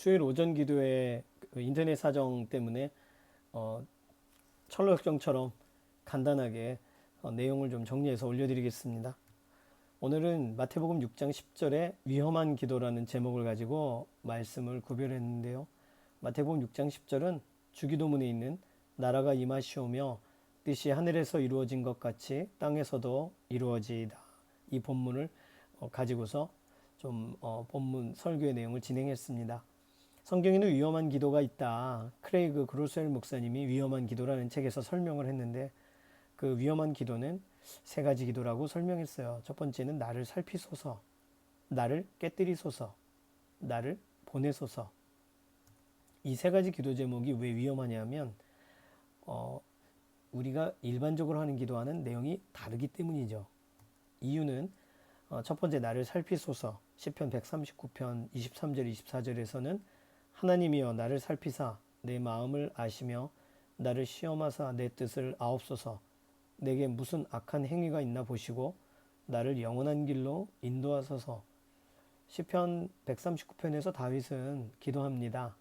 수요일 오전 기도회 그 인터넷 사정 때문에 어, 철로역정처럼 간단하게 어, 내용을 좀 정리해서 올려드리겠습니다. 오늘은 마태복음 6장 10절에 위험한 기도라는 제목을 가지고 말씀을 구별했는데요. 마태복음 6장 10절은 주기도문에 있는 나라가 임하시오며 뜻이 하늘에서 이루어진 것 같이 땅에서도 이루어지이다. 이 본문을 어, 가지고서 좀 어, 본문 설교의 내용을 진행했습니다. 성경에는 위험한 기도가 있다. 크레이그 그로셀 목사님이 위험한 기도라는 책에서 설명을 했는데 그 위험한 기도는 세 가지 기도라고 설명했어요. 첫 번째는 나를 살피소서, 나를 깨뜨리소서, 나를 보내소서. 이 세 가지 기도 제목이 왜 위험하냐면 어, 우리가 일반적으로 하는 기도와는 내용이 다르기 때문이죠. 이유는 어, 첫 번째 나를 살피소서 시편 139편 23절 24절에서는 하나님이여 나를 살피사 내 마음을 아시며 나를 시험하사 내 뜻을 아옵소서 내게 무슨 악한 행위가 있나 보시고 나를 영원한 길로 인도하소서 시편 139편에서 다윗은 기도합니다.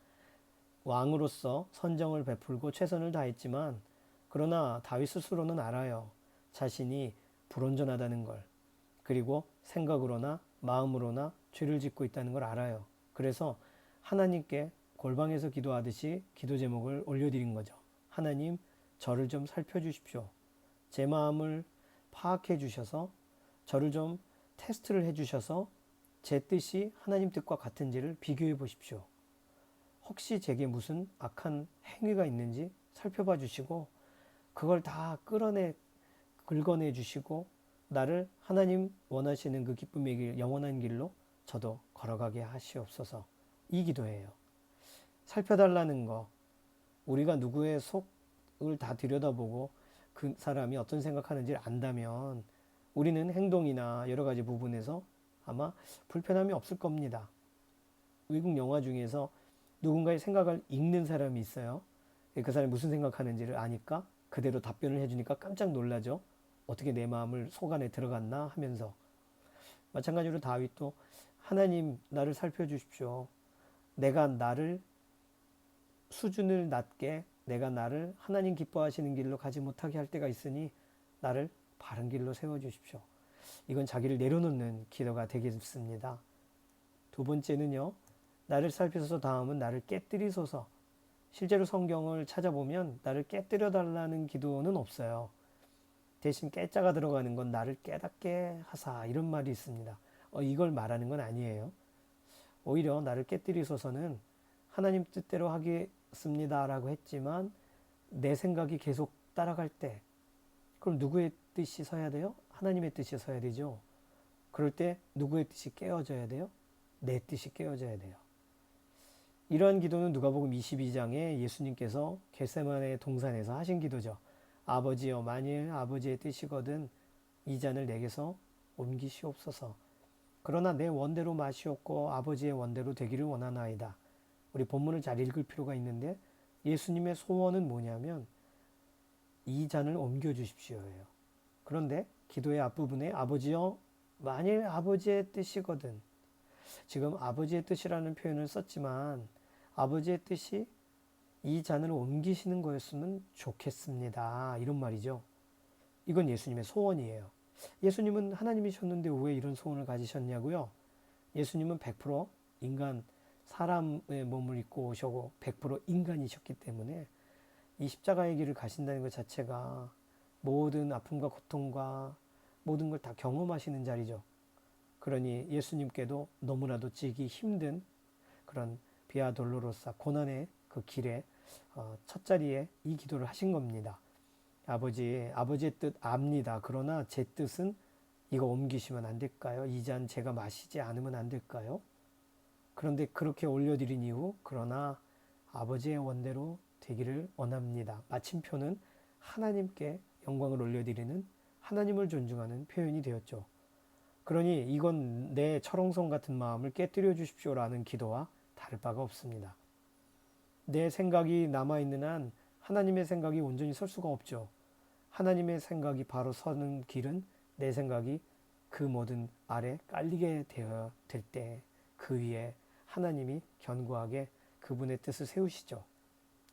왕으로서 선정을 베풀고 최선을 다했지만 그러나 다윗 스스로는 알아요. 자신이 불온전하다는 걸. 그리고 생각으로나 마음으로나 죄를 짓고 있다는 걸 알아요. 그래서 하나님께 골방에서 기도하듯이 기도 제목을 올려드린 거죠. 하나님, 저를 좀 살펴주십시오. 제 마음을 파악해 주셔서 저를 좀 테스트를 해 주셔서 제 뜻이 하나님 뜻과 같은지를 비교해 보십시오. 혹시 제게 무슨 악한 행위가 있는지 살펴봐 주시고 그걸 다 끌어내 긁어내 주시고 나를 하나님 원하시는 그 기쁨의 길 영원한 길로 저도 걸어가게 하시옵소서. 이 기도예요. 살펴달라는 거 우리가 누구의 속을 다 들여다보고 그 사람이 어떤 생각하는지를 안다면 우리는 행동이나 여러 가지 부분에서 아마 불편함이 없을 겁니다. 외국 영화 중에서 누군가의 생각을 읽는 사람이 있어요. 그 사람이 무슨 생각하는지를 아니까 그대로 답변을 해주니까 깜짝 놀라죠. 어떻게 내 마음을 속 안에 들어갔나 하면서 마찬가지로 다윗도 하나님 나를 살펴주십시오. 내가 나를 수준을 낮게 내가 나를 하나님 기뻐하시는 길로 가지 못하게 할 때가 있으니 나를 바른 길로 세워 주십시오. 이건 자기를 내려놓는 기도가 되겠습니다. 두 번째는요. 나를 살피소서 다음은 나를 깨뜨리소서. 실제로 성경을 찾아보면 나를 깨뜨려 달라는 기도는 없어요. 대신 깨자가 들어가는 건 나를 깨닫게 하사 이런 말이 있습니다. 어, 이걸 말하는 건 아니에요. 오히려 나를 깨뜨리소서는 하나님 뜻대로 하겠습니다라고 했지만 내 생각이 계속 따라갈 때 그럼 누구의 뜻이 서야 돼요? 하나님의 뜻이 서야 되죠. 그럴 때 누구의 뜻이 깨어져야 돼요? 내 뜻이 깨어져야 돼요. 이러한 기도는 누가복음 22장에 예수님께서 겟세마네 동산에서 하신 기도죠. 아버지여 만일 아버지의 뜻이거든 이 잔을 내게서 옮기시옵소서. 그러나 내 원대로 마시옵고 아버지의 원대로 되기를 원하나이다. 우리 본문을 잘 읽을 필요가 있는데 예수님의 소원은 뭐냐면 이 잔을 옮겨 주십시오예요. 그런데 기도의 앞부분에 아버지여 만일 아버지의 뜻이거든 지금 아버지의 뜻이라는 표현을 썼지만 아버지의 뜻이 이 잔을 옮기시는 거였으면 좋겠습니다. 이런 말이죠. 이건 예수님의 소원이에요. 예수님은 하나님이셨는데 왜 이런 소원을 가지셨냐고요? 예수님은 100% 인간, 사람의 몸을 입고 오셔고 100% 인간이셨기 때문에 이 십자가의 길을 가신다는 것 자체가 모든 아픔과 고통과 모든 걸 다 경험하시는 자리죠. 그러니 예수님께도 너무나도 지기 힘든 그런 비아 돌로로사 고난의 그 길에 어, 첫 자리에 이 기도를 하신 겁니다. 아버지, 아버지의 뜻 압니다. 그러나 제 뜻은 이거 옮기시면 안 될까요? 이 잔 제가 마시지 않으면 안 될까요? 그런데 그렇게 올려드린 이후, 그러나 아버지의 원대로 되기를 원합니다. 마침표는 하나님께 영광을 올려드리는 하나님을 존중하는 표현이 되었죠. 그러니 이건 내 철옹성 같은 마음을 깨뜨려 주십시오라는 기도와 다를 바가 없습니다. 내 생각이 남아있는 한 하나님의 생각이 온전히 설 수가 없죠. 하나님의 생각이 바로 서는 길은 내 생각이 그 모든 아래 깔리게 되어 될 때 그 위에 하나님이 견고하게 그분의 뜻을 세우시죠.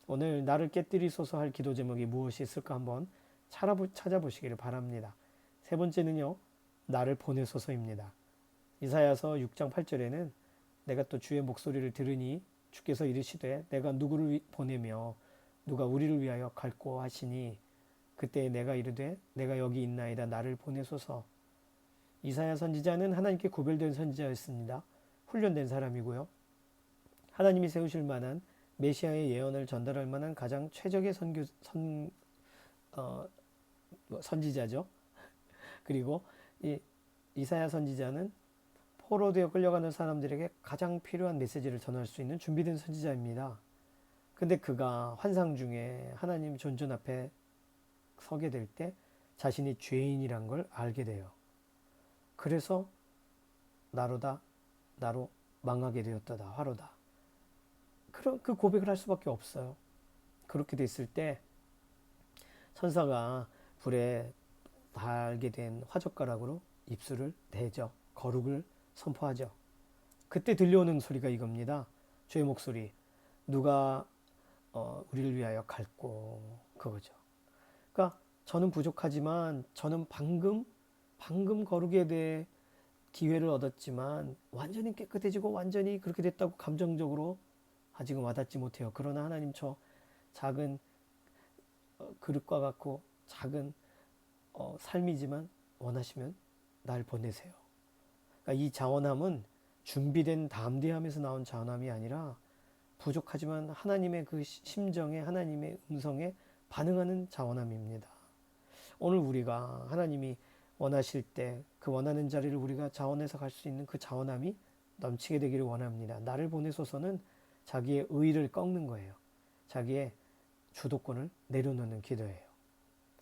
오늘 나를 깨뜨리소서 할 기도 제목이 무엇이 있을까 한번 찾아보, 찾아보시기를 바랍니다. 세 번째는요. 나를 보내소서입니다. 이사야서 6장 8절에는 내가 또 주의 목소리를 들으니 주께서 이르시되 내가 누구를 위- 보내며 누가 우리를 위하여 갈고 하시니 그때 내가 이르되 내가 여기 있나이다 나를 보내소서 이사야 선지자는 하나님께 구별된 선지자였습니다. 훈련된 사람이고요. 하나님이 세우실 만한 메시아의 예언을 전달할 만한 가장 최적의 선교 선 어, 뭐 선지자죠. 그리고 이 이사야 선지자는 포로되어 끌려가는 사람들에게 가장 필요한 메시지를 전할 수 있는 준비된 선지자입니다. 근데 그가 환상 중에 하나님 존전 앞에 서게 될 때 자신이 죄인이란 걸 알게 돼요. 그래서 나로다 나로 망하게 되었다다 화로다. 그런 그 고백을 할 수밖에 없어요. 그렇게 됐을 때 천사가 불에 달게 된 화젓가락으로 입술을 대죠. 거룩을 선포하죠. 그때 들려오는 소리가 이겁니다. 주의 목소리. 누가 어, 우리를 위하여 갈고 그거죠. 그러니까 저는 부족하지만 저는 방금 방금 거룩에 대해 기회를 얻었지만 완전히 깨끗해지고 완전히 그렇게 됐다고 감정적으로 아직은 와닿지 못해요. 그러나 하나님 저 작은 어, 그릇과 같고 작은 어, 삶이지만 원하시면 날 보내세요. 그러니까 이 자원함은 준비된 담대함에서 나온 자원함이 아니라 부족하지만 하나님의 그 시- 심정에 하나님의 음성에 반응하는 자원함입니다. 오늘 우리가 하나님이 원하실 때 그 원하는 자리를 우리가 자원해서 갈 수 있는 그 자원함이 넘치게 되기를 원합니다. 나를 보내소서는 자기의 의를 꺾는 거예요. 자기의 주도권을 내려놓는 기도예요.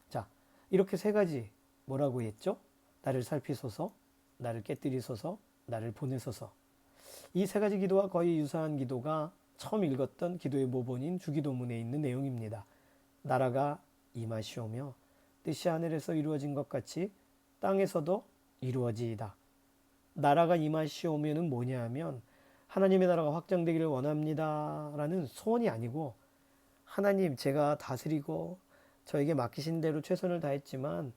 자, 이렇게 세 가지 뭐라고 했죠? 나를 살피소서, 나를 깨뜨리소서, 나를 보내소서. 이 세 가지 기도와 거의 유사한 기도가 처음 읽었던 기도의 모본인 주기도문에 있는 내용입니다. 나라가 임하시오며 뜻이 하늘에서 이루어진 것 같이 땅에서도 이루어지이다. 나라가 임하시오면은 뭐냐 하면 하나님의 나라가 확장되기를 원합니다 라는 소원이 아니고 하나님 제가 다스리고 저에게 맡기신 대로 최선을 다했지만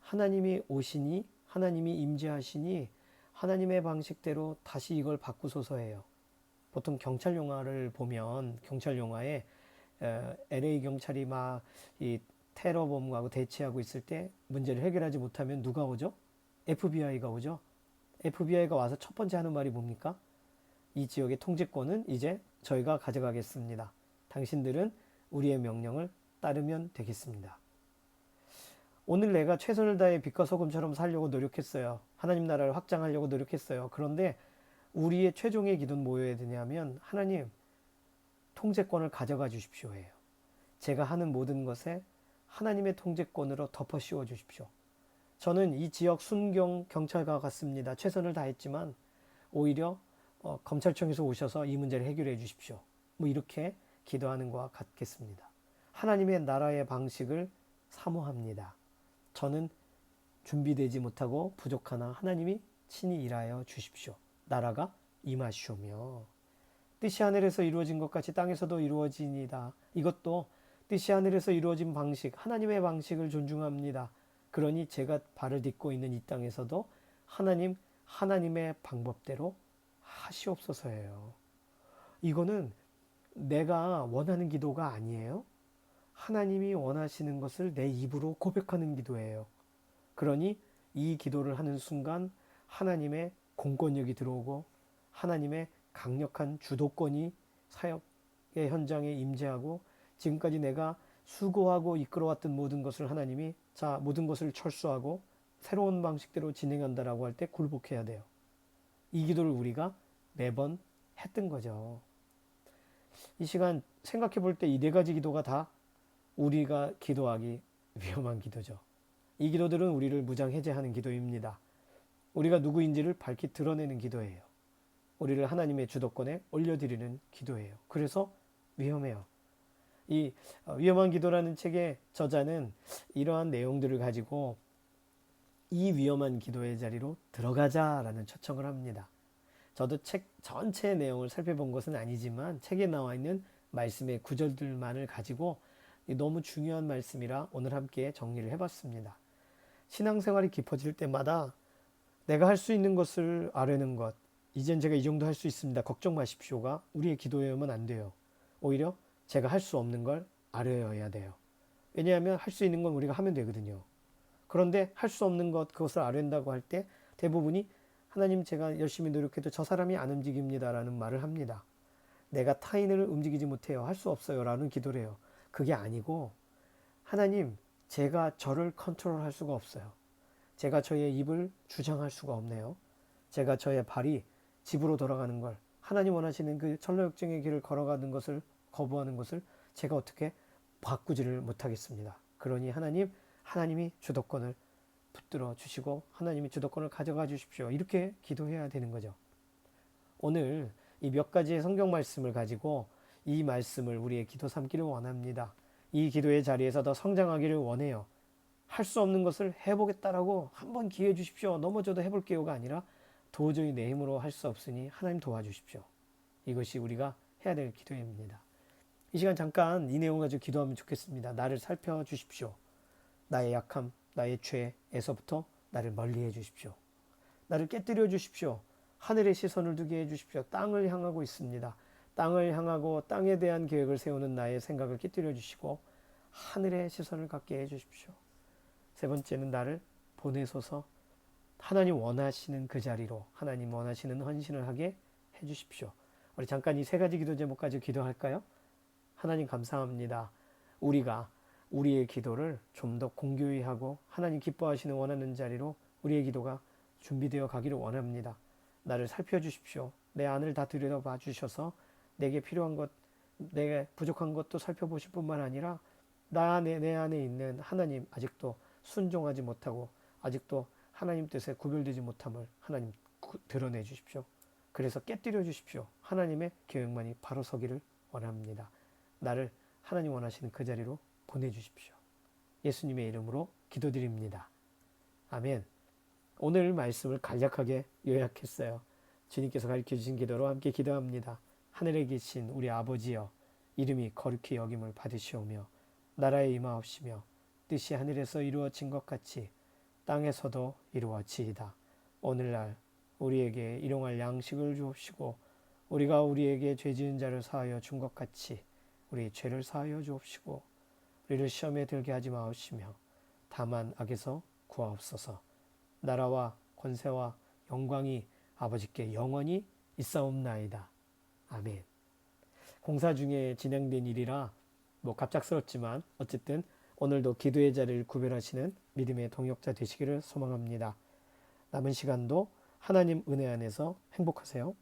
하나님이 오시니 하나님이 임재하시니 하나님의 방식대로 다시 이걸 바꾸소서해요. 보통 경찰 영화를 보면 경찰 영화에 어, LA 경찰이 막 이 테러 범하고 대치하고 있을 때 문제를 해결하지 못하면 누가 오죠? FBI가 오죠. FBI가 와서 첫 번째 하는 말이 뭡니까? 이 지역의 통제권은 이제 저희가 가져가겠습니다. 당신들은 우리의 명령을 따르면 되겠습니다. 오늘 내가 최선을 다해 빛과 소금처럼 살려고 노력했어요. 하나님 나라를 확장하려고 노력했어요. 그런데 우리의 최종의 기도는 뭐여야 되냐면 하나님 통제권을 가져가 주십시오 해요. 제가 하는 모든 것에 하나님의 통제권으로 덮어 씌워 주십시오. 저는 이 지역 순경 경찰과 같습니다. 최선을 다했지만 오히려 어, 검찰청에서 오셔서 이 문제를 해결해 주십시오. 뭐 이렇게 기도하는 것과 같겠습니다. 하나님의 나라의 방식을 사모합니다. 저는 준비되지 못하고 부족하나 하나님이 친히 일하여 주십시오. 나라가 임하시오며 뜻이 하늘에서 이루어진 것 같이 땅에서도 이루어지니다. 이것도 뜻이 하늘에서 이루어진 방식, 하나님의 방식을 존중합니다. 그러니 제가 발을 딛고 있는 이 땅에서도 하나님, 하나님의 방법대로 하시옵소서예요. 이거는 내가 원하는 기도가 아니에요. 하나님이 원하시는 것을 내 입으로 고백하는 기도예요. 그러니 이 기도를 하는 순간 하나님의 공권력이 들어오고 하나님의 강력한 주도권이 사역의 현장에 임재하고 지금까지 내가 수고하고 이끌어왔던 모든 것을 하나님이 자 모든 것을 철수하고 새로운 방식대로 진행한다라고 할 때 굴복해야 돼요. 이 기도를 우리가 매번 했던 거죠. 이 시간 생각해 볼 때 이 네 가지 기도가 다 우리가 기도하기 위험한 기도죠. 이 기도들은 우리를 무장해제하는 기도입니다. 우리가 누구인지를 밝히 드러내는 기도예요. 우리를 하나님의 주도권에 올려드리는 기도예요. 그래서 위험해요. 이 어, 위험한 기도라는 책의 저자는 이러한 내용들을 가지고 이 위험한 기도의 자리로 들어가자라는 초청을 합니다. 저도 책 전체 내용을 살펴본 것은 아니지만 책에 나와 있는 말씀의 구절들만을 가지고 이 너무 중요한 말씀이라 오늘 함께 정리를 해봤습니다. 신앙생활이 깊어질 때마다 내가 할 수 있는 것을 아뢰는 것, 이젠 제가 이 정도 할 수 있습니다. 걱정 마십시오가 우리의 기도여야만 안 돼요. 오히려 제가 할 수 없는 걸 아뢰어야 돼요. 왜냐하면 할 수 있는 건 우리가 하면 되거든요. 그런데 할 수 없는 것, 그것을 아뢰는다고 할 때 대부분이 하나님 제가 열심히 노력해도 저 사람이 안 움직입니다라는 말을 합니다. 내가 타인을 움직이지 못해요. 할 수 없어요. 라는 기도를 해요. 그게 아니고 하나님 제가 저를 컨트롤할 수가 없어요. 제가 저의 입을 주장할 수가 없네요. 제가 저의 발이 집으로 돌아가는 걸 하나님 원하시는 그 천로역정의 길을 걸어가는 것을 거부하는 것을 제가 어떻게 바꾸지를 못하겠습니다. 그러니 하나님 하나님이 주도권을 붙들어 주시고 하나님이 주도권을 가져가 주십시오. 이렇게 기도해야 되는 거죠. 오늘 이 몇 가지의 성경 말씀을 가지고 이 말씀을 우리의 기도 삼기를 원합니다. 이 기도의 자리에서 더 성장하기를 원해요. 할 수 없는 것을 해보겠다라고 한번 기회 주십시오. 넘어져도 해볼게요가 아니라 도저히 내 힘으로 할 수 없으니 하나님 도와주십시오. 이것이 우리가 해야 될 기도입니다. 이 시간 잠깐 이 내용 가지고 기도하면 좋겠습니다. 나를 살펴주십시오. 나의 약함, 나의 죄에서부터 나를 멀리 해 주십시오. 나를 깨뜨려 주십시오. 하늘의 시선을 두게 해 주십시오. 땅을 향하고 있습니다. 땅을 향하고 땅에 대한 계획을 세우는 나의 생각을 깨뜨려 주시고 하늘의 시선을 갖게 해 주십시오. 세 번째는 나를 보내소서 하나님 원하시는 그 자리로 하나님 원하시는 헌신을 하게 해 주십시오. 우리 잠깐 이 세 가지 기도 제목 가지고 기도할까요? 하나님 감사합니다. 우리가 우리의 기도를 좀 더 공교히 하고 하나님 기뻐하시는 원하는 자리로 우리의 기도가 준비되어 가기를 원합니다. 나를 살펴 주십시오. 내 안을 다 들여다봐 주셔서 내게 필요한 것, 내게 부족한 것도 살펴보실 뿐만 아니라 나 안에 내 안에 있는 하나님 아직도 순종하지 못하고 아직도 하나님 뜻에 구별되지 못함을 하나님 구- 드러내 주십시오. 그래서 깨뜨려 주십시오. 하나님의 계획만이 바로 서기를 원합니다. 나를 하나님 원하시는 그 자리로 보내주십시오. 예수님의 이름으로 기도드립니다. 아멘. 오늘 말씀을 간략하게 요약했어요. 주님께서 가르쳐 주신 기도로 함께 기도합니다. 하늘에 계신 우리 아버지여, 이름이 거룩히 여김을 받으시오며, 나라에 임하옵시며, 뜻이 하늘에서 이루어진 것 같이 땅에서도 이루어지이다. 오늘날 우리에게 일용할 양식을 주옵시고, 우리가 우리에게 죄 지은 자를 사하여 준 것 같이 우리 죄를 사하여 주옵시고, 우리를 시험에 들게 하지 마옵시며, 다만 악에서 구하옵소서. 나라와 권세와 영광이 아버지께 영원히 있사옵나이다. 아멘. 공사 중에 진행된 일이라 뭐 갑작스럽지만 어쨌든 오늘도 기도의 자리를 구별하시는 믿음의 동역자 되시기를 소망합니다. 남은 시간도 하나님 은혜 안에서 행복하세요.